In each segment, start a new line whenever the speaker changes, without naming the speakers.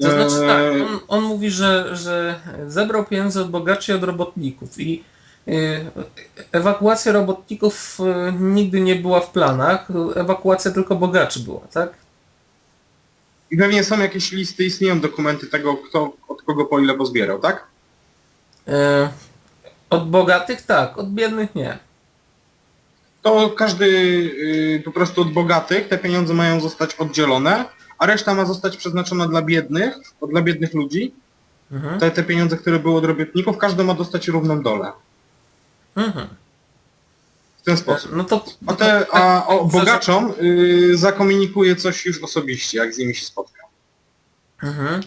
To znaczy tak, on, on mówi, że, że zebrał pieniądze od bogaczy i od robotników i y, ewakuacja robotników y, nigdy nie była w planach, ewakuacja tylko bogaczy była, tak?
I pewnie są jakieś listy, istnieją dokumenty tego, kto od kogo po ile pozbierał, tak?
Y, od bogatych tak, od biednych nie.
To każdy y, po prostu od bogatych te pieniądze mają zostać oddzielone, a reszta ma zostać przeznaczona dla biednych, dla biednych ludzi.
Mhm.
Te, te pieniądze, które były od robotników, każdy ma dostać równą dolę.
Mhm.
W ten sposób.
No to,
A, te, a o
Za-
bogaczom y, zakomunikuje coś już osobiście, jak z nimi się spotka.
Mhm.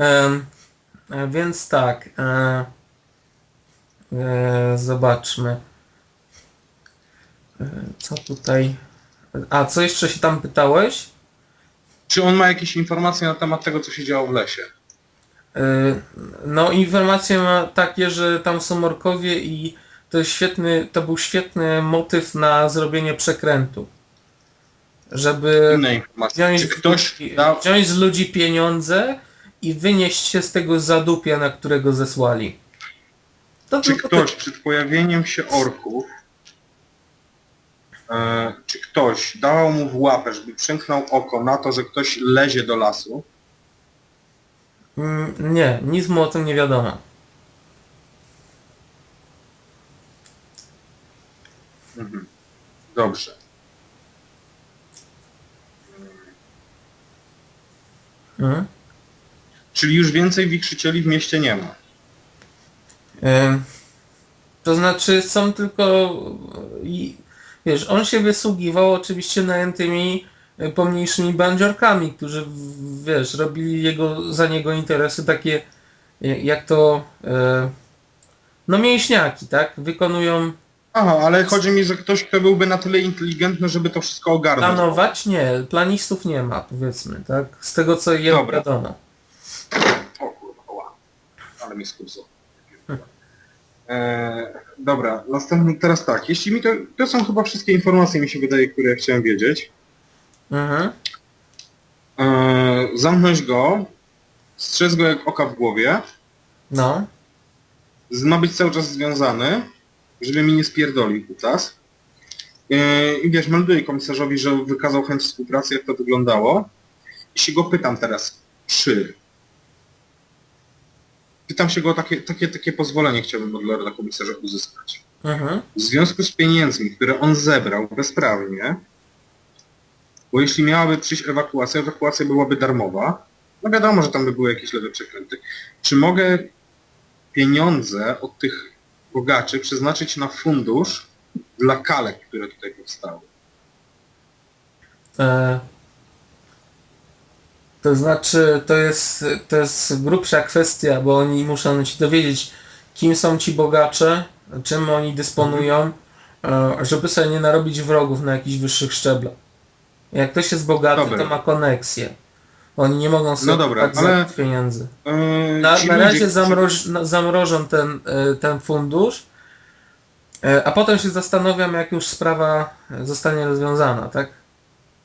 E, więc tak. E, e, zobaczmy. E, co tutaj. A co jeszcze się tam pytałeś?
Czy on ma jakieś informacje na temat tego, co się działo w lesie?
E, no informacje ma takie, że tam są orkowie i to jest świetny, to był świetny motyw na zrobienie przekrętu. Żeby wziąć,
ktoś
z ludzi,
dał...
wziąć z ludzi pieniądze i wynieść się z tego zadupia, na którego zesłali. To
Czy ktoś przed pojawieniem się orków, czy ktoś dawał mu w łapę, żeby przymknął oko na to, że ktoś lezie do lasu?
Mm, Nie, nic mu o tym nie wiadomo.
Mhm. Dobrze.
Mhm.
Czyli już więcej wichrzycieli w mieście nie ma.
Ym, To znaczy są tylko i wiesz, on się wysługiwał oczywiście najętymi y, pomniejszymi bandziorkami, którzy wiesz, robili jego, za niego interesy takie y, jak to y, no mięśniaki, tak? Wykonują
Aha, ale chodzi mi, że ktoś, kto byłby na tyle inteligentny, żeby to wszystko ogarnąć.
planować? Nie, planistów nie ma, powiedzmy, tak? Z tego co jemu
Dobra.
wiadomo.
O kurwa. Ale mi skurzo. Eee, dobra, następny teraz tak. Jeśli mi to, to są chyba wszystkie informacje, mi się wydaje, które ja chciałem wiedzieć.
Mhm.
Eee, zamknąć go, strzec go jak oka w głowie,
No.
z- ma być cały czas związany, żeby mi nie spierdolił kutas. Eee, I wiesz, melduję komisarzowi, że wykazał chęć współpracy, jak to wyglądało. I się go pytam teraz, czy... Pytam się go takie, takie, takie pozwolenie chciałbym od lorda komisarza uzyskać.
Mhm.
W związku z pieniędzmi, które on zebrał bezprawnie, bo jeśli miałaby przyjść ewakuacja, ewakuacja byłaby darmowa, no wiadomo, że tam by były jakieś lewe przekręty. Czy mogę pieniądze od tych bogaczy przeznaczyć na fundusz dla kalek, które tutaj powstały?
E, to znaczy, to jest, to jest grubsza kwestia, bo oni muszą się dowiedzieć, kim są ci bogacze, czym oni dysponują, e, żeby sobie nie narobić wrogów na jakichś wyższych szczeblach. Jak ktoś jest bogaty,
Dobra.
to ma koneksję. Oni nie mogą sobie
No dobra, ale-
pieniędzy.
Eee,
Na, na razie zamroż, zamrożą ten, e, ten fundusz, e, a potem się zastanawiam, jak już sprawa zostanie rozwiązana, tak?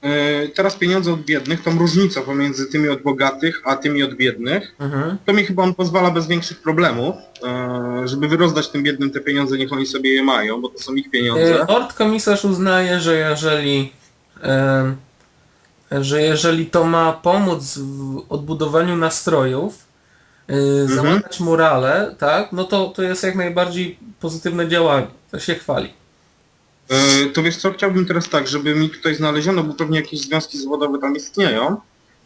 Eee, teraz pieniądze od biednych, tą różnicę pomiędzy tymi od bogatych, a tymi od biednych,
Mhm.
To mi chyba on pozwala bez większych problemów, e, żeby wyrozdać tym biednym te pieniądze, niech oni sobie je mają, bo to są ich pieniądze.
E, Ord komisarz uznaje, że jeżeli że jeżeli to ma pomóc w odbudowaniu nastrojów, załatać morale, tak, no to to jest jak najbardziej pozytywne działanie. To się chwali.
E, to wiesz co, chciałbym teraz tak, żeby mi tutaj znaleziono, bo pewnie jakieś związki zawodowe tam istnieją,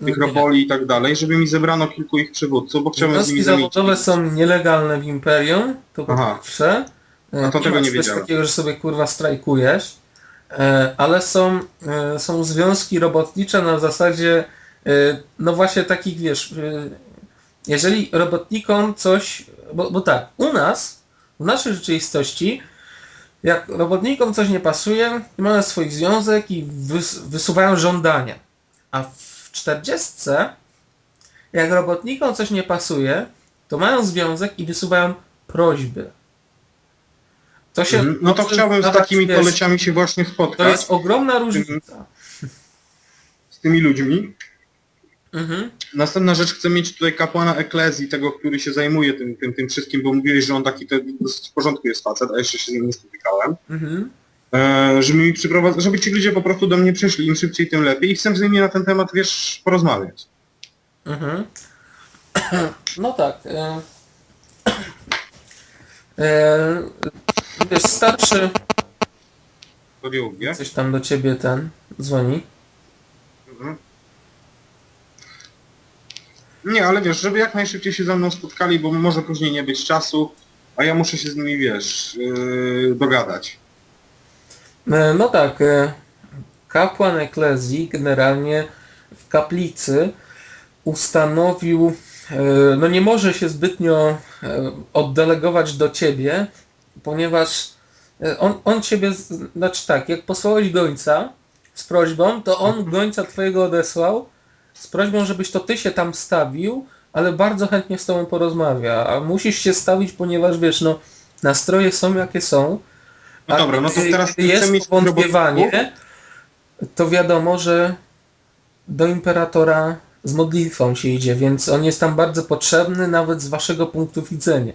tych
Nie.
roboli i tak dalej, żeby mi zebrano kilku ich przywódców, bo chciałbym z
Związki
nimi zamienić.
zawodowe są nielegalne w Imperium, to po
Aha.
pierwsze. E,
A to tego
ma
nie
czegoś
wiedziałem.
takiego, że sobie kurwa strajkujesz, e, ale są, e, są związki robotnicze na zasadzie, e, no właśnie takich wiesz, e, jeżeli robotnikom coś, bo, bo tak, u nas, w naszej rzeczywistości, jak robotnikom coś nie pasuje, mają swój związek i wys, wysuwają żądania. A w 40 jak robotnikom coś nie pasuje, to mają związek i wysuwają prośby. To się.
Mhm. No to chciałbym z takimi
wiesz,
koleciami się właśnie
To
spotkać,
jest ogromna różnica.
z tymi ludźmi.
Mhm.
Następna rzecz, chcę mieć tutaj kapłana eklezji, tego, który się zajmuje tym, tym, tym wszystkim, bo mówiłeś, że on taki to dosyć w porządku jest facet, a jeszcze się z nim nie spotykałem.
Mhm.
E, żeby mi przyprowadz... żeby ci ludzie po prostu do mnie przyszli, im szybciej, tym lepiej i chcę z nimi na ten temat, wiesz, porozmawiać.
Mhm. No tak. E, e, wiesz, starszy
Podjął mnie.
coś tam do ciebie ten dzwoni.
Mhm. Nie, ale wiesz, żeby jak najszybciej się ze mną spotkali, bo może później nie być czasu, a ja muszę się z nimi, wiesz, yy, dogadać.
E, No tak, e, kapłan eklezji generalnie w kaplicy ustanowił, e, no nie może się zbytnio oddelegować do ciebie, ponieważ on, on ciebie, znaczy tak, jak posłałeś gońca z prośbą, to on gońca twojego odesłał z prośbą, żebyś to ty się tam stawił, ale bardzo chętnie z tobą porozmawia, a musisz się stawić, ponieważ wiesz, no nastroje są jakie są,
No dobra, no to teraz
jest
mieć
powątpiewanie, to wiadomo, że do imperatora z modlitwą się idzie, więc on jest tam bardzo potrzebny nawet z waszego punktu widzenia.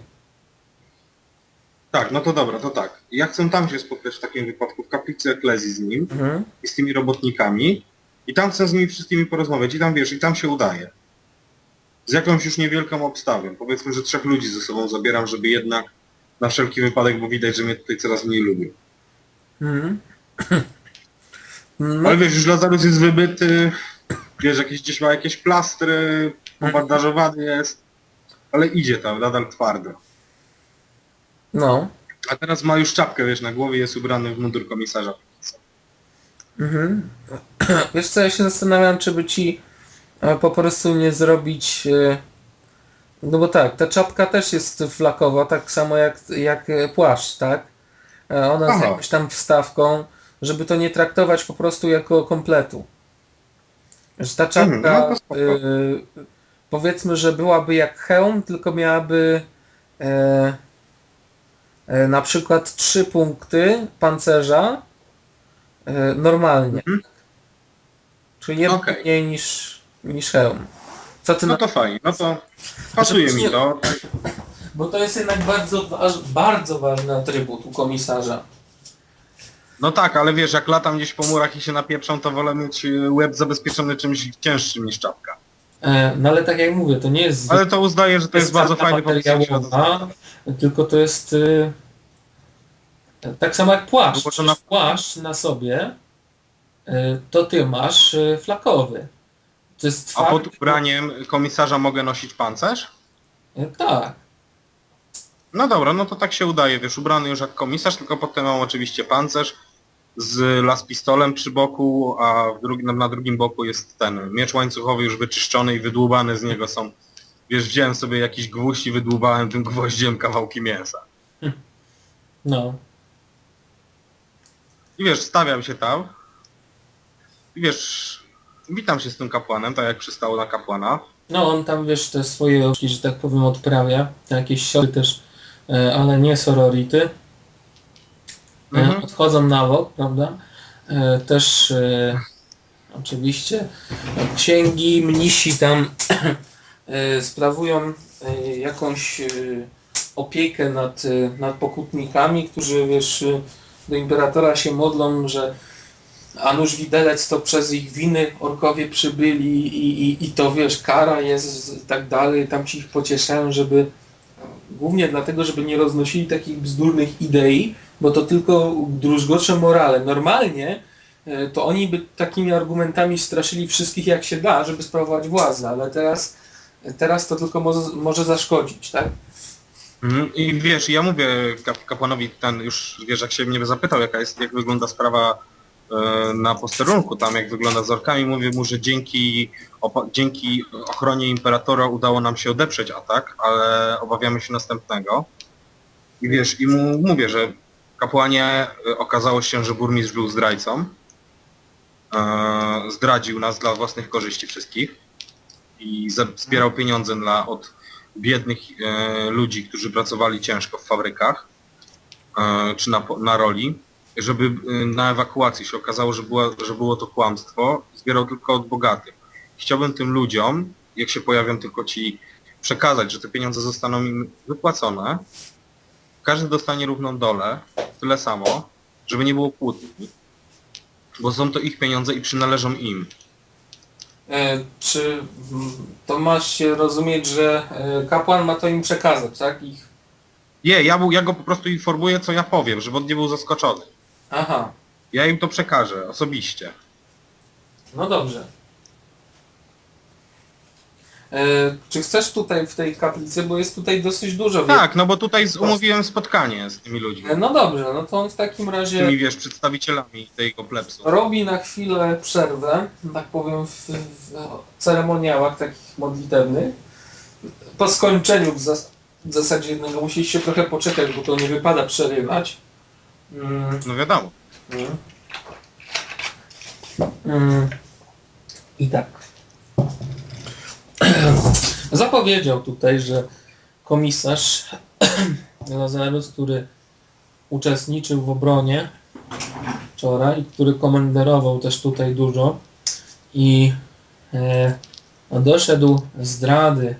Tak, no to dobra, to tak. Ja chcę tam się spotkać w takim wypadku, w kaplicy eklezji z nim
Mhm.
i z tymi robotnikami i tam chcę z nimi wszystkimi porozmawiać i tam, wiesz, i tam się udaje. Z jakąś już niewielką obstawą. Powiedzmy, że trzech ludzi ze sobą zabieram, żeby jednak na wszelki wypadek, bo widać, że mnie tutaj coraz mniej lubią.
No,
Ale wiesz, już Lazarus jest wybyty, wiesz, jakieś gdzieś ma jakieś plastry, pobandażowany jest, ale idzie tam, nadal twardo.
no.
A teraz ma już czapkę, wiesz, na głowie jest ubrany w mundur komisarza.
Mhm. Wiesz co, ja się zastanawiam, czy by ci e, po prostu nie zrobić... e, No bo tak, ta czapka też jest flakowa, tak samo jak, jak e, płaszcz, tak? Ona z
Aha.
jakąś tam wstawką, żeby to nie traktować po prostu jako kompletu. Że ta czapka,
Mhm, no
y, powiedzmy, że byłaby jak hełm, tylko miałaby e, na przykład trzy punkty pancerza e, normalnie.
Mhm.
Czyli
Okej.
mniej niż, niż hełm. Co ty
No
na
to fajnie, no to pasuje mi to.
Bo to jest jednak bardzo, waż, bardzo ważny atrybut u komisarza.
No tak, ale wiesz, jak latam gdzieś po murach i się napieprzą, to wolę mieć y, łeb zabezpieczony czymś cięższym niż czapka.
E, no ale tak jak mówię, to nie jest
Ale to uznaję, że to jest bardzo fajny pomysł. jak się na to
materiałowa, tylko to jest y, tak samo jak płaszcz.
To na-
Płaszcz na sobie y, to ty masz y, flakowy. To jest
A pod ubraniem komisarza mogę nosić pancerz?
Y, Tak.
No dobra, no to tak się udaje, wiesz, ubrany już jak komisarz, tylko potem mam oczywiście pancerz z las pistolem przy boku, a drugi, na, drugim boku jest ten miecz łańcuchowy już wyczyszczony i wydłubane z niego są, wiesz, wziąłem sobie jakiś gwóźdź i wydłubałem tym gwoździem kawałki mięsa.
No.
I wiesz, stawiam się tam i wiesz, witam się z tym kapłanem, tak jak przystało na kapłana.
No on tam wiesz te swoje oczki, że tak powiem odprawia. Jakieś siory też, e, ale nie sorority. E,
Mhm.
odchodzą na bok, prawda? E, Też e, oczywiście księgi, mnisi tam e, sprawują e, jakąś e, opiekę nad, e, nad pokutnikami, którzy wiesz, e, do imperatora się modlą, że a nuż widelec to przez ich winy orkowie przybyli i, i, i to wiesz, kara jest i tak dalej, tam ci ich pocieszają, żeby głównie dlatego, żeby nie roznosili takich bzdurnych idei, bo to tylko druzgocze morale. Normalnie e, to oni by takimi argumentami straszyli wszystkich jak się da, żeby sprawować władzę, ale teraz, teraz to tylko może, może zaszkodzić, tak?
Mhm. I wiesz, ja mówię kap kapłanowi ten już, wiesz, jak się mnie zapytał, jaka jest, jak wygląda sprawa e, na posterunku, tam jak wygląda z orkami, mówię mu, że dzięki, dzięki ochronie imperatora udało nam się odeprzeć atak, ale obawiamy się następnego. I wiesz, i mu mówię, że kapłanie e, okazało się, że burmistrz był zdrajcą. E, zdradził nas dla własnych korzyści wszystkich i zbierał pieniądze dla, od biednych e, ludzi, którzy pracowali ciężko w fabrykach e, czy na, na roli, żeby e, na ewakuacji się okazało, że, była, że było to kłamstwo, zbierał tylko od bogatych. chciałbym tym ludziom, jak się pojawią tylko ci, przekazać, że te pieniądze zostaną im wypłacone. Każdy dostanie równą dolę, tyle samo, żeby nie było kłótni. Bo są to ich pieniądze i przynależą im.
E, czy mm, to masz się rozumieć, że e, kapłan ma to im przekazać, tak? Ich...
Nie, ja, mu- ja go po prostu informuję, co ja powiem, żeby on nie był zaskoczony.
Aha,
Ja im to przekażę osobiście.
no dobrze. E, czy chcesz tutaj w tej kaplicy, bo jest tutaj dosyć dużo.
Tak, no bo tutaj z, umówiłem spotkanie z tymi ludźmi.
E, No dobrze, no to on w takim
Z
razie
tymi, wiesz, przedstawicielami tego plebsu.
robi na chwilę przerwę, tak powiem, w, w ceremoniałach takich modlitewnych. Po skończeniu w, zas w zasadzie jednego musieliście trochę poczekać, bo to nie wypada przerywać. Mm,
No wiadomo.
mm. Mm. I tak. Zapowiedział tutaj, że komisarz Lazarus, który uczestniczył w obronie wczoraj, który komenderował też tutaj dużo i e, doszedł zdrady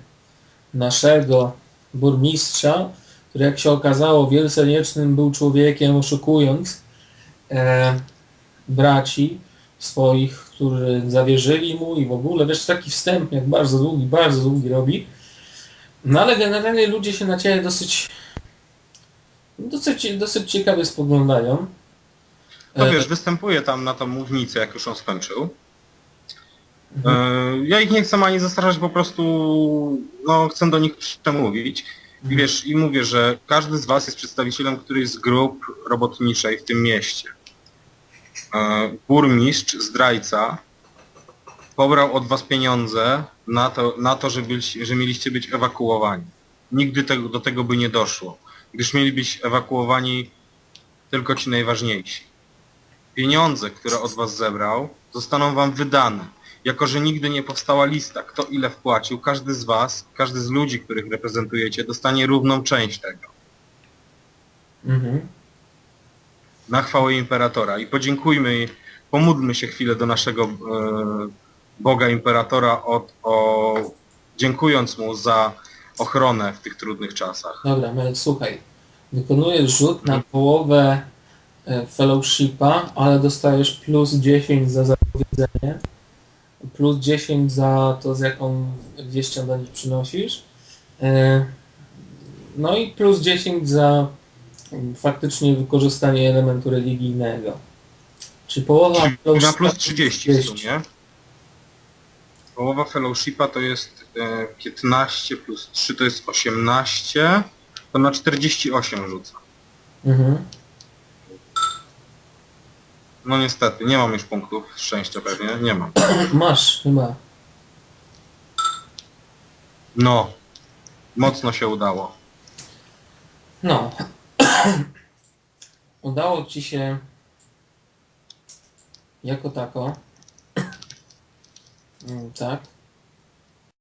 naszego burmistrza, który jak się okazało wielcerniecznym był człowiekiem oszukując e, braci swoich, którzy zawierzyli mu i w ogóle, wiesz, taki wstęp jak bardzo długi, bardzo długi robi. No ale generalnie ludzie się na ciebie dosyć dosyć, dosyć ciekawie spoglądają.
No
E,
wiesz, występuje tam na tą mównicę, jak już on skończył.
mhm.
E, Ja ich nie chcę ani zastraszać, po prostu no, chcę do nich przemówić. I wiesz, i mówię, że każdy z was jest przedstawicielem którejś z grup robotniczej w tym mieście. E, Burmistrz, zdrajca, pobrał od was pieniądze na to, na to że, byli, że mieliście być ewakuowani. Nigdy tego, do tego by nie doszło, gdyż mieli być ewakuowani tylko ci najważniejsi. Pieniądze, które od was zebrał, zostaną wam wydane. Jako, że nigdy nie powstała lista, kto ile wpłacił, każdy z was, każdy z ludzi, których reprezentujecie, dostanie równą część tego.
Mhm.
Na chwałę Imperatora. I podziękujmy, pomódlmy się chwilę do naszego e, Boga Imperatora, od, o, dziękując Mu za ochronę w tych trudnych czasach.
Dobra, Mel, słuchaj. Wykonujesz rzut na połowę e, fellowshipa, ale dostajesz plus 10 za zapowiedzenie, plus 10 za to, z jaką wieścią nich przynosisz. E, No i plus 10 za faktycznie wykorzystanie elementu religijnego. Czy połowa
na plus
to
30 w sumie. Połowa fellowshipa to jest e, 15 plus 3 to jest 18, to na 48 rzuca.
Mhm.
No niestety, nie mam już punktów szczęścia pewnie, nie mam.
Masz chyba.
No, mocno się udało.
No. Udało ci się jako tako. Mm, Tak.